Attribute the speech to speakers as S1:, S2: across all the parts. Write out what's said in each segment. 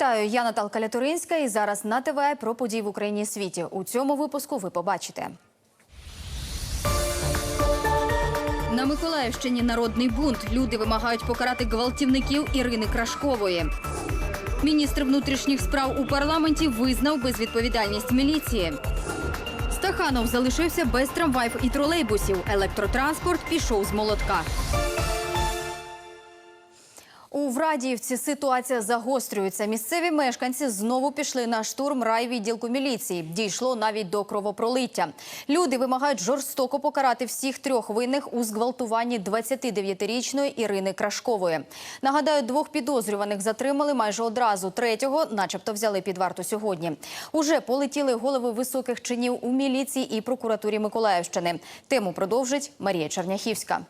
S1: Вітаю, я Наталка Лятуринська і зараз на ТВ про події в Україні і світі. У цьому випуску ви побачите. На Миколаївщині народний бунт. Люди вимагають покарати гвалтівників Ірини Крашкової. Міністр внутрішніх справ у парламенті визнав безвідповідальність міліції. Стаханов залишився без трамваїв і тролейбусів. Електротранспорт пішов з молотка. У Врадіївці ситуація загострюється. Місцеві мешканці знову пішли на штурм райвідділку міліції. Дійшло навіть до кровопролиття. Люди вимагають жорстоко покарати всіх трьох винних у зґвалтуванні 29-річної Ірини Крашкової. Нагадаю, двох підозрюваних затримали майже одразу. Третього, начебто, взяли під варту сьогодні. Уже полетіли голови високих чинів у міліції і прокуратурі Миколаївщини. Тему продовжить Марія Черняхівська.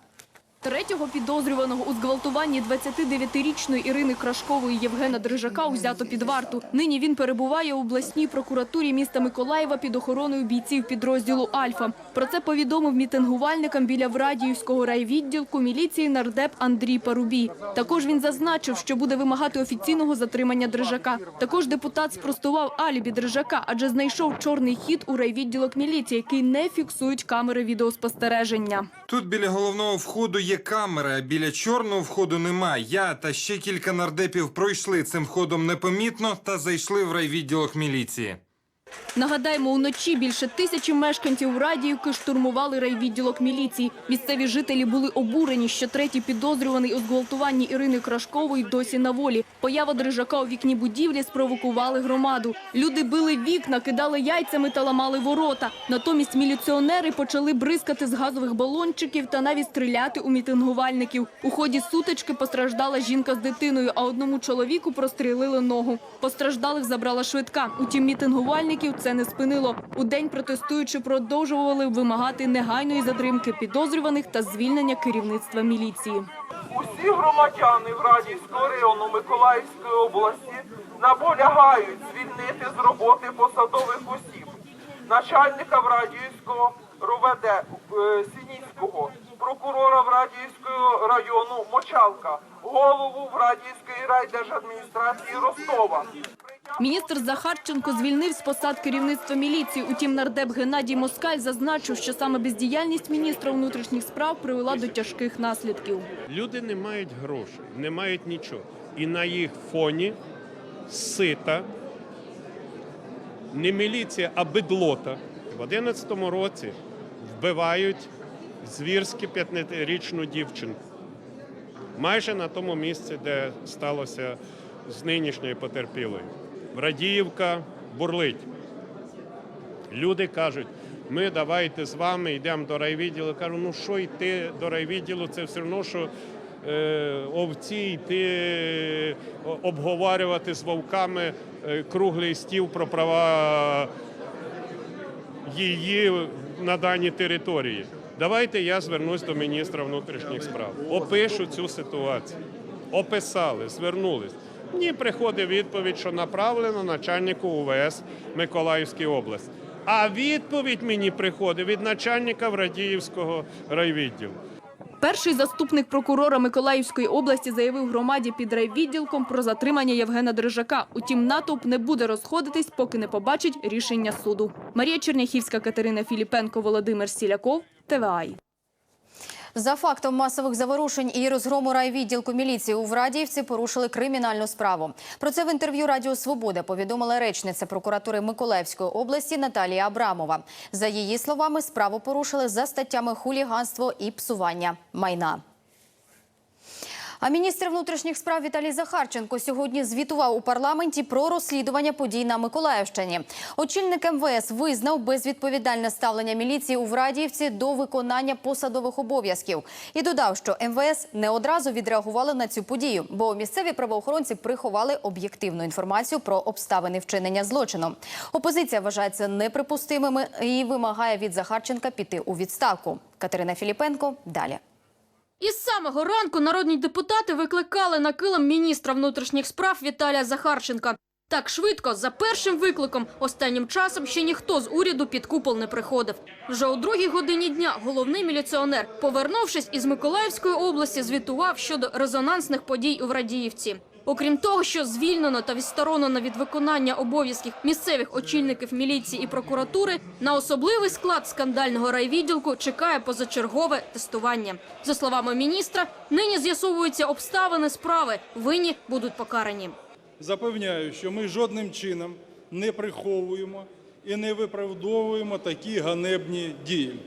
S2: Третього підозрюваного у зґвалтуванні 29-річної Ірини Крашкової Євгена Дрижака узято під варту. Нині він перебуває у обласній прокуратурі міста Миколаєва під охороною бійців підрозділу «Альфа». Про це повідомив мітингувальникам біля Врадіївського райвідділку міліції нардеп Андрій Парубій. Також він зазначив, що буде вимагати офіційного затримання Дрижака. Також депутат спростував алібі Дрижака, адже знайшов чорний хід у райвідділок міліції, який не фіксують камери відеоспостереження.
S3: Тут біля головного входу є камера, а біля чорного входу нема. Я та ще кілька нардепів пройшли цим входом непомітно та зайшли в райвідділок міліції.
S2: Нагадаємо, уночі більше тисячі мешканців Радіївки штурмували райвідділок міліції. Місцеві жителі були обурені, що третій підозрюваний у зґвалтуванні Ірини Крашкової досі на волі. Поява Дрижака у вікні будівлі спровокували громаду. Люди били вікна, кидали яйцями та ламали ворота. Натомість міліціонери почали бризкати з газових балончиків та навіть стріляти у мітингувальників. У ході сутички постраждала жінка з дитиною, а одному чоловіку прострілили ногу. Постраждалих забрала швидка. Утім, мітингувальників це не спинило. У день протестуючи продовжували вимагати негайної затримки підозрюваних та звільнення керівництва міліції.
S4: Усі громадяни Врадівського району Миколаївської області наполягають звільнити з роботи посадових осіб, начальника Врадіївського РОВД е, Сініцького, прокурора Врадіївського району Мочалка, голову Врадіївської райдержадміністрації Ростова.
S2: Міністр Захарченко звільнив з посад керівництва міліції. Утім, нардеп Геннадій Москаль зазначив, що саме бездіяльність міністра внутрішніх справ привела до тяжких наслідків.
S5: Люди не мають грошей, не мають нічого. І на їх фоні сита, не міліція, а бедлота. В 11-му році вбивають звірськи п'ятирічну дівчинку. Майже на тому місці, де сталося з нинішньою потерпілою. Радіївка бурлить. Люди кажуть, ми давайте з вами йдемо до райвідділу. Кажу, ну що йти до райвідділу, це все одно, що е, овці йти е, обговорювати з вовками е, круглий стіл про права її на даній території. Давайте я звернусь до міністра внутрішніх справ. Опишу цю ситуацію. Описали, звернулись. Мені приходить відповідь, що направлено начальнику УВС Миколаївської області. А відповідь мені приходить від начальника Врадіївського райвідділу.
S2: Перший заступник прокурора Миколаївської області заявив громаді під райвідділком про затримання Євгена Дрижака. Утім, натовп не буде розходитись, поки не побачить рішення суду. Марія Черняхівська, Катерина Філіпенко, Володимир Сіляков, ТВАЙ.
S1: За фактом масових заворушень і розгрому райвідділку міліції у Врадіївці порушили кримінальну справу. Про це в інтерв'ю Радіо Свобода повідомила речниця прокуратури Миколаївської області Наталія Абрамова. За її словами, справу порушили за статтями хуліганство і псування майна. А міністр внутрішніх справ Віталій Захарченко сьогодні звітував у парламенті про розслідування подій на Миколаївщині. Очільник МВС визнав безвідповідальне ставлення міліції у Врадіївці до виконання посадових обов'язків і додав, що МВС не одразу відреагували на цю подію, бо місцеві правоохоронці приховали об'єктивну інформацію про обставини вчинення злочину. Опозиція вважає це неприпустимими і вимагає від Захарченка піти у відставку. Катерина Філіпенко далі.
S6: Із самого ранку народні депутати викликали на килим міністра внутрішніх справ Віталія Захарченка. Так швидко, за першим викликом, останнім часом ще ніхто з уряду під купол не приходив. Вже о другій годині дня головний міліціонер, повернувшись із Миколаївської області, звітував щодо резонансних подій у Врадіївці. Окрім того, що звільнено та відсторонено від виконання обов'язків місцевих очільників міліції і прокуратури, на особливий склад скандального райвідділку чекає позачергове тестування. За словами міністра, нині з'ясовуються обставини справи. Винні будуть покарані.
S7: Запевняю, що ми жодним чином не приховуємо і не виправдовуємо такі ганебні дії.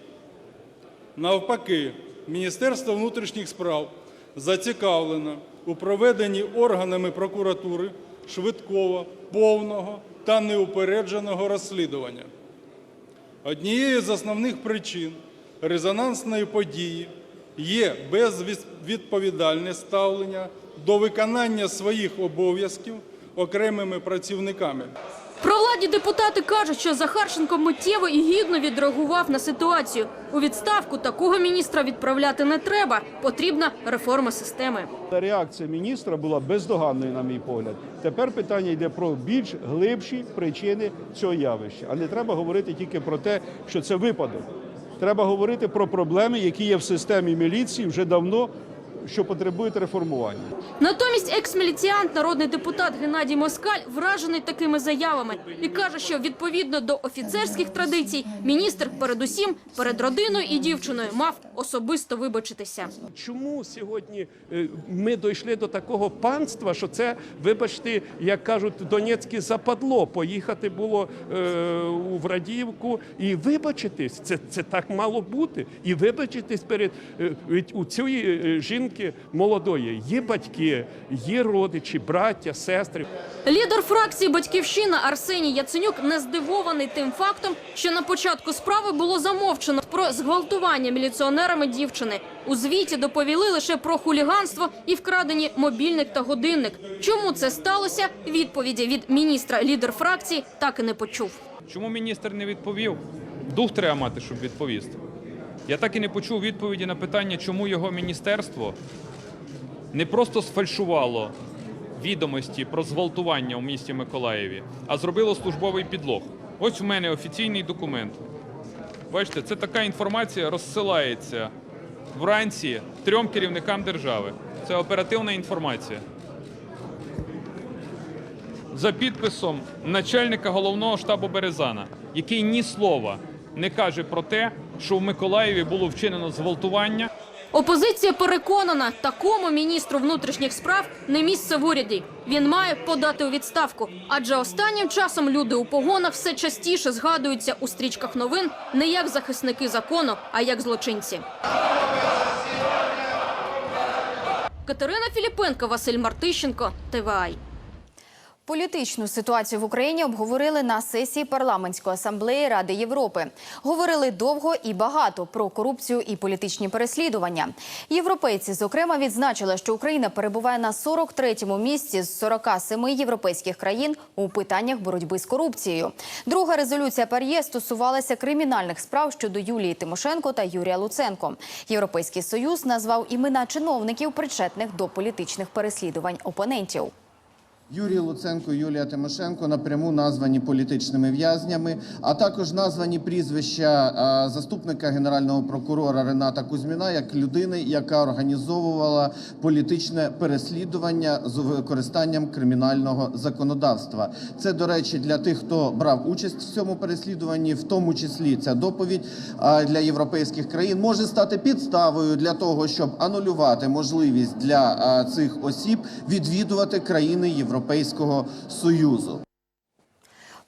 S7: Навпаки, Міністерство внутрішніх справ зацікавлено у проведенні органами прокуратури швидкого, повного та неупередженого розслідування. Однією з основних причин резонансної події є безвідповідальне ставлення до виконання своїх обов'язків окремими працівниками.
S6: Провладні депутати кажуть, що Захарченко миттєво і гідно відреагував на ситуацію. У відставку такого міністра відправляти не треба. Потрібна реформа системи.
S8: Реакція міністра була бездоганною, на мій погляд. Тепер питання йде про більш глибші причини цього явища. А не треба говорити тільки про те, що це випадок. Треба говорити про проблеми, які є в системі міліції вже давно, що потребують реформування.
S6: Натомість екс-міліціант, народний депутат Геннадій Москаль вражений такими заявами і каже, що відповідно до офіцерських традицій міністр передусім перед родиною і дівчиною мав особисто вибачитися.
S9: Чому сьогодні е, ми дійшли до такого панства, що це, вибачте, як кажуть, Донецьке западло. Поїхати було е, у Врадіївку і вибачитись. Це, це так мало бути. І вибачитись перед е, у цієї е, жінки молодої. Є батьки, є родичі, браття, сестри.
S6: Лідер фракції Батьківщина Арсеній Яценюк не здивований тим фактом, що на початку справи було замовчено про зґвалтування міліціонерами дівчини. У звіті доповіли лише про хуліганство і вкрадені мобільник та годинник. Чому це сталося? Відповіді від міністра лідер фракції так і не почув.
S10: Чому міністр не відповів? Дух треба мати, щоб відповісти. Я так і не почув відповіді на питання, чому його міністерство не просто сфальшувало відомості про зґвалтування у місті Миколаєві, а зробило службовий підлог. Ось у мене офіційний документ. Бачите, це така інформація розсилається вранці трьом керівникам держави. Це оперативна інформація. За підписом начальника головного штабу Березана, який ні слова не каже про те, що в Миколаєві було вчинено зґвалтування.
S6: Опозиція переконана, такому міністру внутрішніх справ не місце в уряді. Він має подати у відставку. Адже останнім часом люди у погонах все частіше згадуються у стрічках новин не як захисники закону, а як злочинці. Катерина Філіпенко, Василь Мартищенко, ТВАЙ.
S1: Політичну ситуацію в Україні обговорили на сесії парламентської асамблеї Ради Європи. Говорили довго і багато про корупцію і політичні переслідування. Європейці, зокрема, відзначили, що Україна перебуває на 43-му місці з 47 європейських країн у питаннях боротьби з корупцією. Друга резолюція ПАРЄ стосувалася кримінальних справ щодо Юлії Тимошенко та Юрія Луценко. Європейський союз назвав імена чиновників, причетних до політичних переслідувань опонентів.
S11: Юрій Луценко, Юлія Тимошенко напряму названі політичними в'язнями, а також названі прізвища заступника генерального прокурора Рената Кузьміна як людини, яка організовувала політичне переслідування з використанням кримінального законодавства. Це, до речі, для тих, хто брав участь в цьому переслідуванні, в тому числі ця доповідь для європейських країн може стати підставою для того, щоб анулювати можливість для цих осіб відвідувати країни Європейського Союзу.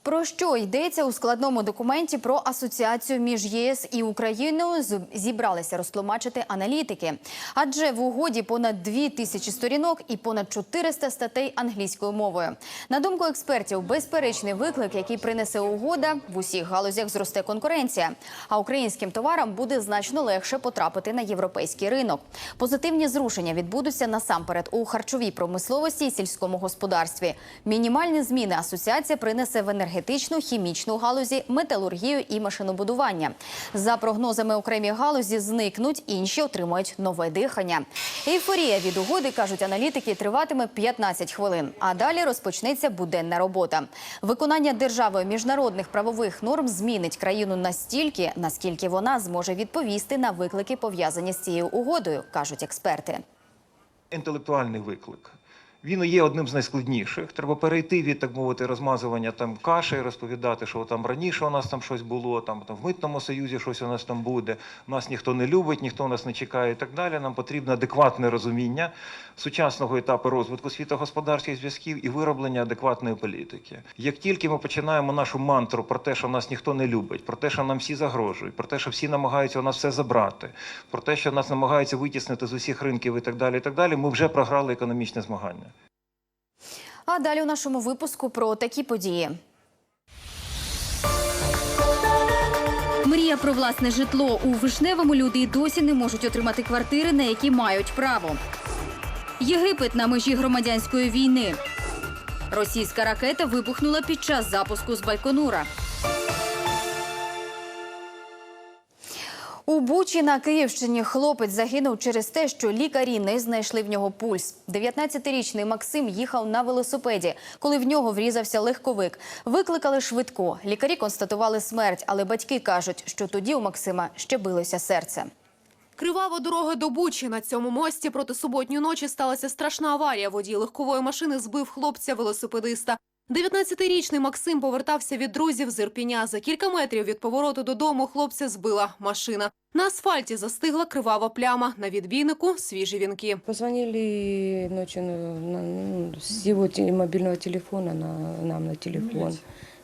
S1: Про що йдеться у складному документі про асоціацію між ЄС і Україною зібралися розтлумачити аналітики. Адже в угоді понад дві тисячі сторінок і понад 400 статей англійською мовою. На думку експертів, безперечний виклик, який принесе угода, в усіх галузях зросте конкуренція. А українським товарам буде значно легше потрапити на європейський ринок. Позитивні зрушення відбудуться насамперед у харчовій промисловості і сільському господарстві. Мінімальні зміни асоціація принесе в енергетичну, хімічну галузі, металургію і машинобудування. За прогнозами, окремі галузі зникнуть, інші отримають нове дихання. Ейфорія від угоди, кажуть аналітики, триватиме 15 хвилин. А далі розпочнеться буденна робота. Виконання державою міжнародних правових норм змінить країну настільки, наскільки вона зможе відповісти на виклики, пов'язані з цією угодою, кажуть експерти.
S12: інтелектуальний виклик. Він є одним з найскладніших. Треба перейти від, так мовити, розмазування там каші, розповідати, що там раніше у нас там щось було, там, там в митному союзі щось у нас там буде. Нас ніхто не любить, ніхто нас не чекає і так далі. Нам потрібно адекватне розуміння сучасного етапу розвитку світогосподарських зв'язків і вироблення адекватної політики. Як тільки ми починаємо нашу мантру про те, що нас ніхто не любить, про те, що нам всі загрожують, про те, що всі намагаються у нас все забрати, про те, що нас намагаються витіснити з усіх ринків і так далі, і так далі, ми вже програли економічне змагання.
S1: А далі у нашому випуску про такі події.
S13: Мрія про власне житло у Вишневому люди й досі не можуть отримати квартири, на які мають право. Єгипет на межі громадянської війни. Російська ракета вибухнула під час запуску з Байконура.
S1: У Бучі на Київщині хлопець загинув через те, що лікарі не знайшли в нього пульс. 19-річний Максим їхав на велосипеді, коли в нього врізався легковик. Викликали швидко. Лікарі констатували смерть, але батьки кажуть, що тоді у Максима ще билося серце.
S14: Кривава дорога до Бучі. На цьому мості проти суботньої ночі сталася страшна аварія. Водій легкової машини збив хлопця-велосипедиста. 19-річний Максим повертався від друзів з Ірпіня. За кілька метрів від повороту додому хлопця збила машина. На асфальті застигла кривава пляма. На відбійнику свіжі вінки.
S15: Позвонили на- ну, с его те- мобильного телефона на, нам на телефон.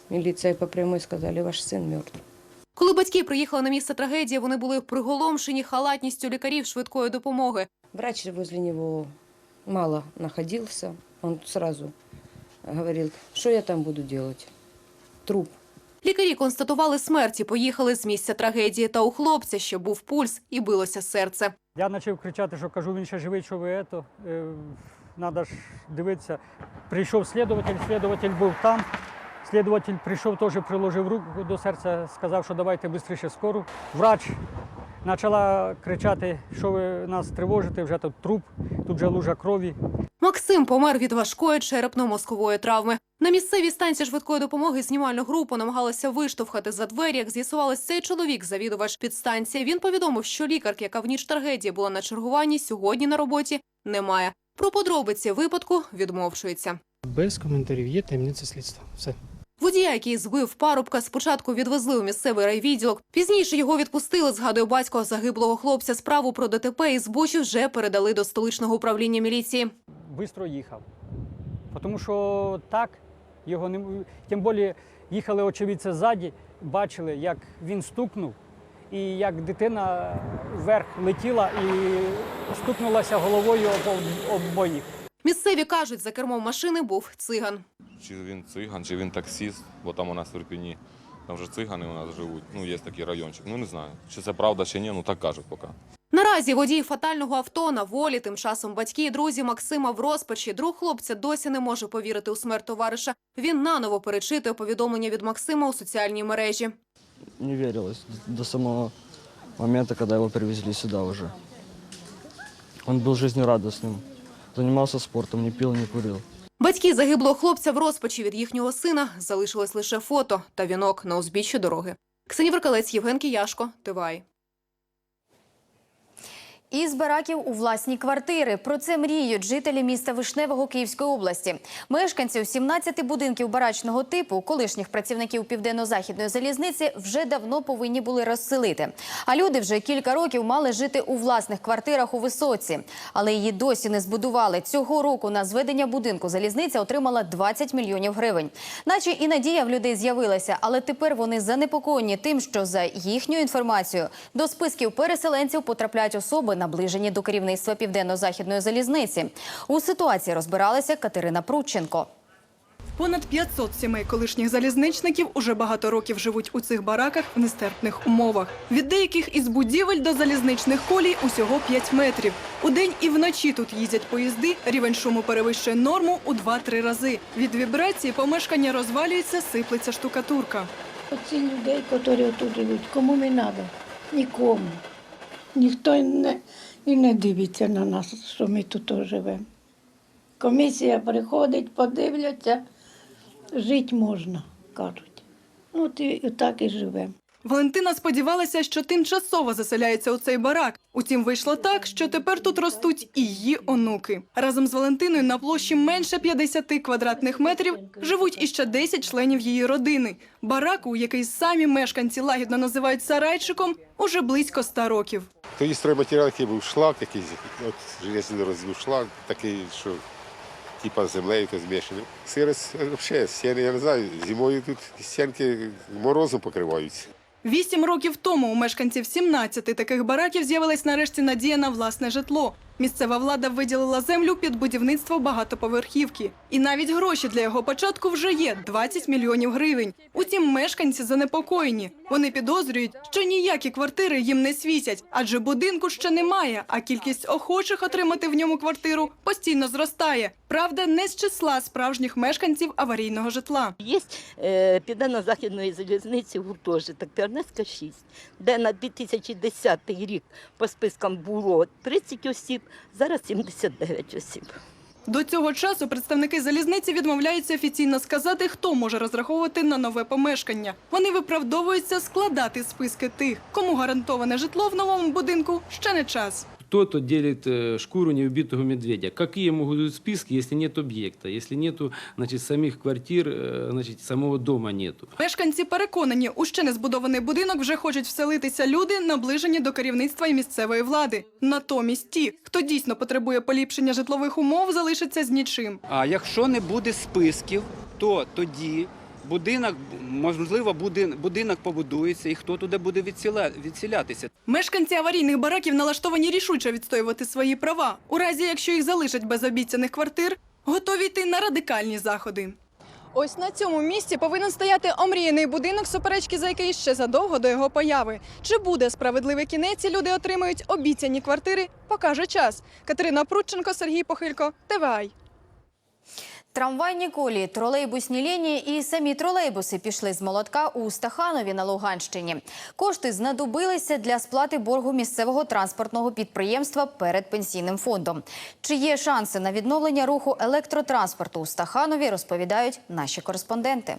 S15: Милиция по прямой сказали, ваш сын мертв.
S14: Коли батьки приїхали на місце трагедії, вони були приголомшені халатністю лікарів швидкої допомоги.
S15: Врач возле него мало находился. Он сразу говорил, что я там буду делать? Труп.
S14: Лікарі констатували смерть і поїхали з місця трагедії. Та у хлопця ще був пульс і билося серце.
S16: Я почав кричати, що кажу, він ще живий, що ви ето. Треба ж дивитися. Прийшов слідуватель, слідуватель був там. Слідуватель прийшов, теж приложив руку до серця, сказав, що давайте швидше скору. Врач почала кричати, що ви нас тривожите, вже тут труп, тут вже лужа крові.
S14: Максим помер від важкої черепно-мозкової травми. На місцевій станції швидкої допомоги знімальну групу намагалися виштовхати за двері. Як з'ясувалось, цей чоловік завідувач підстанції. Він повідомив, що лікарки, яка в ніч трагедії була на чергуванні, сьогодні на роботі немає. Про подробиці випадку відмовчується.
S17: Без коментарів є таємниця слідства. Все.
S14: Водія, який збив парубка, спочатку відвезли у місцевий райвідділок. Пізніше його відпустили, згадує батько загиблого хлопця. Справу про ДТП із Бучі вже передали до столичного управління міліції.
S16: Бистро їхав. Тому що так, його не тим більше їхали очевидці ззаді, бачили, як він стукнув, і як дитина вверх летіла і стукнулася головою об обоїх.
S14: Місцеві кажуть, за кермом машини був циган.
S18: Чи він циган, чи він таксіст, бо там у нас в Ірпіні. Там вже цигани у нас живуть. Ну, є такий райончик. Ну не знаю, чи це правда, чи ні, ну так кажуть поки.
S14: Наразі водій фатального авто на волі. Тим часом батьки і друзі Максима в розпачі. Друг хлопця досі не може повірити у смерть товариша. Він наново перечитує повідомлення від Максима у соціальній мережі.
S19: Не верилось до самого момента, когда его привезли сюда уже. Он был жизнерадостным, занимался спортом, не пив, не курил.
S14: Батьки загиблого хлопця в розпачі від їхнього сина залишилось лише фото та вінок на узбіччі дороги. Ксенія Веркалець, Євген Кияшко, Тивай.
S1: Із бараків у власні квартири. Про це мріють жителі міста Вишневого Київської області. Мешканців 17 будинків барачного типу, колишніх працівників південно-західної залізниці, вже давно повинні були розселити. А люди вже кілька років мали жити у власних квартирах у висоці, але її досі не збудували. Цього року на зведення будинку залізниця отримала 20 мільйонів гривень. Наче і надія в людей з'явилася, але тепер вони занепокоєні тим, що за їхньою інформацією до списків переселенців потрапляють особи, наближені до керівництва південно-західної залізниці. У ситуації розбиралася Катерина Прудченко.
S20: Понад 500 сімей колишніх залізничників уже багато років живуть у цих бараках в нестерпних умовах. Від деяких із будівель до залізничних колій усього 5 метрів. Удень і вночі тут їздять поїзди, рівень шуму перевищує норму у 2-3 рази. Від вібрації помешкання розвалюється, сиплеться штукатурка.
S21: Оці людей, які тут живуть, кому не треба? Нікому. Ніхто і не, і не дивиться на нас, що ми тут живемо. Комісія приходить, подивляться, жити можна, кажуть. Ну, от так і живемо.
S20: Валентина сподівалася, що тимчасово заселяється у цей барак. Утім, вийшло так, що тепер тут ростуть і її онуки. Разом з Валентиною на площі менше 50 квадратних метрів живуть іще 10 членів її родини. Бараку, який самі мешканці лагідно називають сарайчиком, уже близько 100 років.
S22: Тоді стройматеріал, був шлак, якийсь, от железний розвів шлак, такий, що типа землею змішаний. Сирость взагалі, стіни, я не знаю, зимою тут стінки морозом покриваються.
S20: Вісім років тому у мешканців 17 таких бараків з'явилась нарешті надія на власне житло. Місцева влада виділила землю під будівництво багатоповерхівки. І навіть гроші для його початку вже є – 20 мільйонів гривень. Утім, мешканці занепокоєні. Вони підозрюють, що ніякі квартири їм не світять, адже будинку ще немає, а кількість охочих отримати в ньому квартиру постійно зростає. Правда, не з числа справжніх мешканців аварійного житла.
S23: Є е, Південно-Західної залізниці гуртожиток Тернецька 6, де на 2010 рік по спискам було 30 осіб, зараз 79 осіб.
S20: До цього часу представники залізниці відмовляються офіційно сказати, хто може розраховувати на нове помешкання. Вони виправдовуються складати списки тих, кому гарантоване житло в новому будинку ще не час
S24: Кто-то делит э, шкуру неубитого медведя. Какие могут быть списки, если нет объекта, если нету значит, самих квартир, э, значит, самого дома нету?
S20: Мешканці переконані, у ще не збудований будинок вже хочуть вселитися люди, наближені до керівництва і місцевої влади. Натомість ті, хто дійсно потребує поліпшення житлових умов, залишаться з нічим.
S25: А якщо не буде списків, то тоді будинок, можливо, будинок побудується і хто туди буде відсіля, відсілятися.
S20: Мешканці аварійних бараків налаштовані рішуче відстоювати свої права. У разі, якщо їх залишать без обіцяних квартир, готові йти на радикальні заходи. Ось на цьому місці повинен стояти омріяний будинок, суперечки за який ще задовго до його появи. Чи буде справедливий кінець, і люди отримають обіцяні квартири, покаже час. Катерина Прудченко, Сергій Похилько, ТВАЙ.
S1: Трамвайні колії, тролейбусні лінії і самі тролейбуси пішли з молотка у Стаханові на Луганщині. Кошти знадобилися для сплати боргу місцевого транспортного підприємства перед пенсійним фондом. Чи є шанси на відновлення руху електротранспорту у Стаханові, розповідають наші кореспонденти.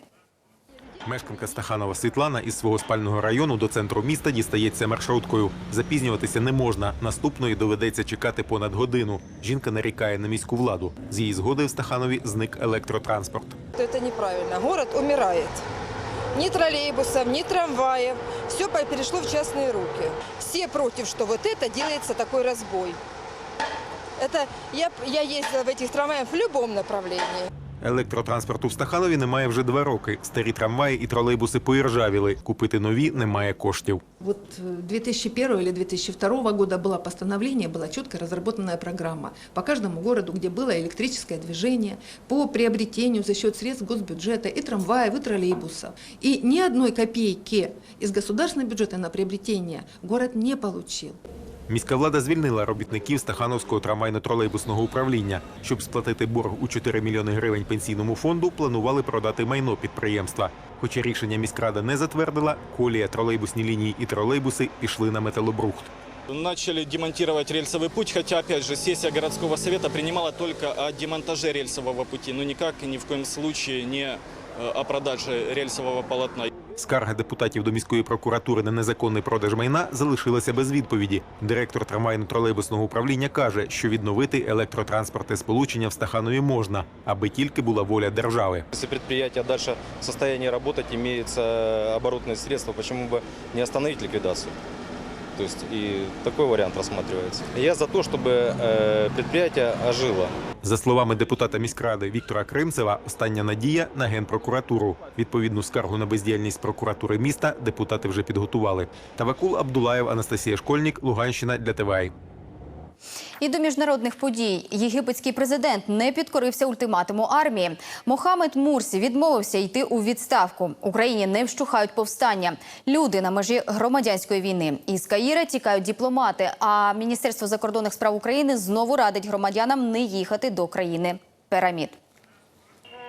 S26: Мешканка Стаханова Світлана із свого спального району до центру міста дістається маршруткою. Запізнюватися не можна. Наступної доведеться чекати понад годину. Жінка нарікає на міську владу. З її згоди в Стаханові зник електротранспорт.
S27: Это неправильно. Город умирает. Ни троллейбусов, ни трамваев. Все перешло в частные руки. Все против, что вот это делается такой разбой. Это я, я ездила в этих трамваях в любом направлении.
S26: Електротранспорту в Стаханові немає вже два роки. Старі трамваї і тролейбуси поіржавіли. Купити нові немає коштів.
S28: Вот э, 2001 или 2002 года было постановление, была четко разработанная программа по каждому городу, где было электрическое движение, по приобретению за счет средств госбюджета и трамваев, и троллейбусов. И ни одной копейки из государственного бюджета на приобретение город не получил.
S26: Міська влада звільнила робітників Стахановського трамвайно-тролейбусного управління. Щоб сплатити борг у 4 мільйони гривень пенсійному фонду, планували продати майно підприємства. Хоча рішення міськрада не затвердила, колія, тролейбусні лінії і тролейбуси пішли на металобрухт.
S29: Начали демонтировать рельсовый путь, хотя, опять же, сессия городского совета принимала только о демонтаже рельсового пути, но никак ни в коем случае не э, о продаже рельсового полотна.
S26: Скарга депутатів до міської прокуратури на незаконний продаж майна залишилася без відповіді. Директор трамвайно-тролейбусного управління каже, що відновити електротранспортне сполучення в Стаханові можна, аби тільки була воля держави.
S29: Якщо підприємство дальше в стані працювати, имеется оборотные средства, чому б не остановити ликвидацию? То есть и такой вариант рассматривается. Я за то, чтобы э, предприятие ожило.
S26: За словами депутата міськради Віктора Кримцева, остання надія на генпрокуратуру. Відповідну скаргу на бездіяльність прокуратури міста депутати вже підготували. Тавакул Абдулаєв, Анастасія Школьник, Луганщина для ТВА.
S1: І до міжнародних подій єгипетський президент не підкорився ультиматуму армії. Мохамед Мурсі відмовився йти у відставку. Україні не вщухають повстання. Люди на межі громадянської війни. Із Каїра тікають дипломати. А Міністерство закордонних справ України знову радить громадянам не їхати до країни пірамід.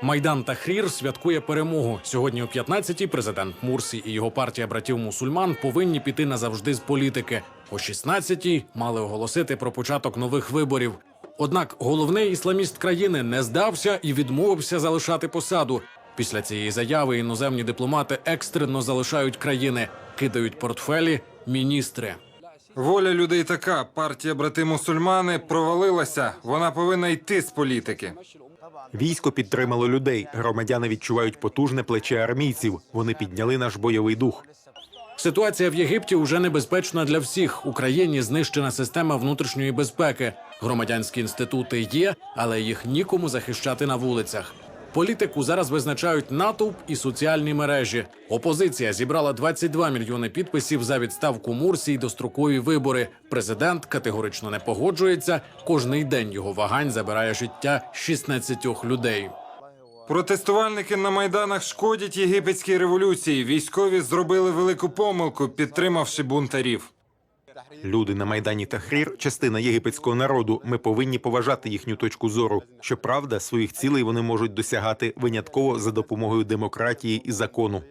S30: Майдан Тахрір святкує перемогу. Сьогодні о 15-й президент Мурсі і його партія братів мусульман повинні піти назавжди з політики. О 16-й мали оголосити про початок нових виборів. Однак головний ісламіст країни не здався і відмовився залишати посаду. Після цієї заяви іноземні дипломати екстрено залишають країни, кидають портфелі міністри.
S31: Воля людей така: партія брати мусульмани провалилася. Вона повинна йти з політики.
S26: Військо підтримало людей. Громадяни відчувають потужне плече армійців. Вони підняли наш бойовий дух.
S30: Ситуація в Єгипті уже небезпечна для всіх. Україні знищена система внутрішньої безпеки. Громадянські інститути є, але їх нікому захищати на вулицях. Політику зараз визначають натовп і соціальні мережі. Опозиція зібрала 22 мільйони підписів за відставку Мурсі й дострокові вибори. Президент категорично не погоджується. Кожний день його вагань забирає життя 16 людей.
S31: Протестувальники на майданах шкодять єгипетській революції. Військові зробили велику помилку, підтримавши бунтарів.
S26: Люди на майдані Тахрір – частина єгипетського народу. Ми повинні поважати їхню точку зору. Щоправда, своїх цілей вони можуть досягати винятково за допомогою демократії і закону.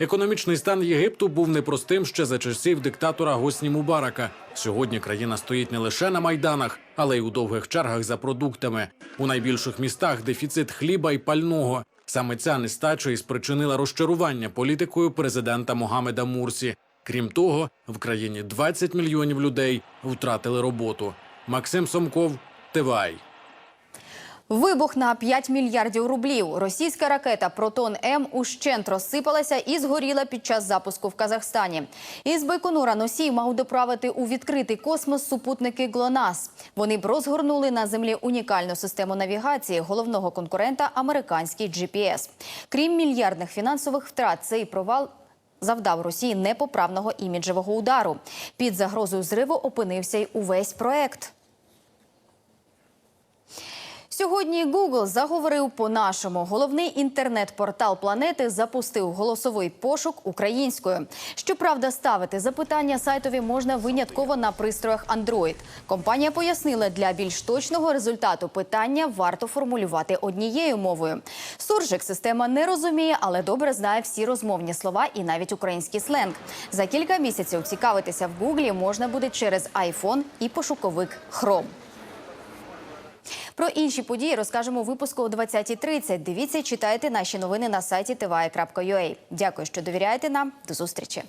S30: Економічний стан Єгипту був непростим ще за часів диктатора Госні Мубарака. Сьогодні країна стоїть не лише на майданах, але й у довгих чергах за продуктами. У найбільших містах дефіцит хліба і пального. Саме ця нестача і спричинила розчарування політикою президента Могамеда Мурсі. Крім того, в країні 20 мільйонів людей втратили роботу. Максим Сомков, ТВАЙ.
S1: Вибух на 5 мільярдів рублів. Російська ракета Протон М ущент розсипалася і згоріла під час запуску в Казахстані. Із Байконура носій мав доправити у відкритий космос супутники ГЛОНАСС. Вони б розгорнули на землі унікальну систему навігації головного конкурента американський GPS. Крім мільярдних фінансових втрат, цей провал. Завдав Росії непоправного іміджевого удару. Під загрозою зриву опинився й увесь проект. Сьогодні Google заговорив по-нашому. Головний інтернет-портал планети запустив голосовий пошук українською. Щоправда, ставити запитання сайтові можна винятково на пристроях Android. Компанія пояснила, для більш точного результату питання варто формулювати однією мовою. Суржик система не розуміє, але добре знає всі розмовні слова і навіть український сленг. За кілька місяців цікавитися в Гуглі можна буде через iPhone і пошуковик Chrome. Про інші події розкажемо у випуску о 20.30. Дивіться, читайте наші новини на сайті tva.ua. Дякую, що довіряєте нам. До зустрічі.